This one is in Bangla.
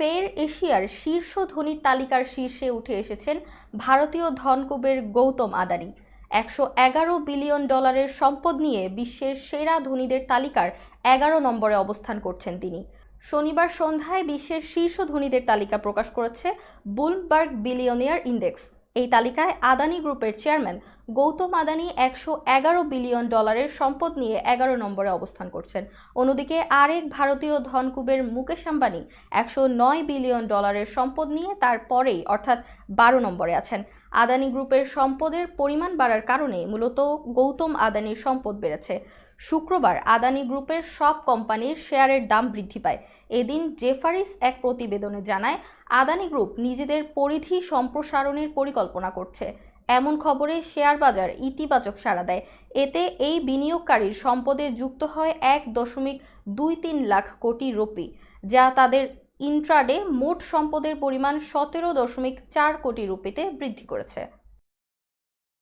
ফের এশিয়ার শীর্ষ ধনীর তালিকার শীর্ষে উঠে এসেছেন ভারতীয় ধনকুবের গৌতম আদানি। একশো এগারো বিলিয়ন ডলারের সম্পদ নিয়ে বিশ্বের সেরা ধনীদের তালিকার এগারো নম্বরে অবস্থান করছেন তিনি। শনিবার সন্ধ্যায় বিশ্বের শীর্ষ ধনীদের তালিকা প্রকাশ করেছে বুলবার্গ বিলিয়নিয়ার ইন্ডেক্স। এই তালিকায় আদানি গ্রুপের চেয়ারম্যান গৌতম আদানি একশো এগারো বিলিয়ন ডলারের সম্পদ নিয়ে এগারো নম্বরে অবস্থান করছেন। অন্যদিকে আরেক ভারতীয় ধনকুবের মুকেশ আম্বানি একশো নয় বিলিয়ন ডলারের সম্পদ নিয়ে তার পরেই অর্থাৎ বারো নম্বরে আছেন। আদানি গ্রুপের সম্পদের পরিমাণ বাড়ার কারণে মূলত গৌতম আদানির সম্পদ বেড়েছে। শুক্রবার আদানি গ্রুপের সব কোম্পানির শেয়ারের দাম বৃদ্ধি পায়। এদিন জেফারিস এক প্রতিবেদনে জানায়, আদানি গ্রুপ নিজেদের পরিধি সম্প্রসারণের পরিকল্পনা করছে। এমন খবরে শেয়ার বাজার ইতিবাচক সাড়া দেয়। এতে এই বিনিয়োগকারীর সম্পদে যুক্ত হয় এক দশমিক দুই তিন লাখ কোটি রুপি, যা তাদের ইন্ট্রাডে মোট সম্পদের পরিমাণ সতেরো দশমিক চার কোটি রুপিতে বৃদ্ধি করেছে।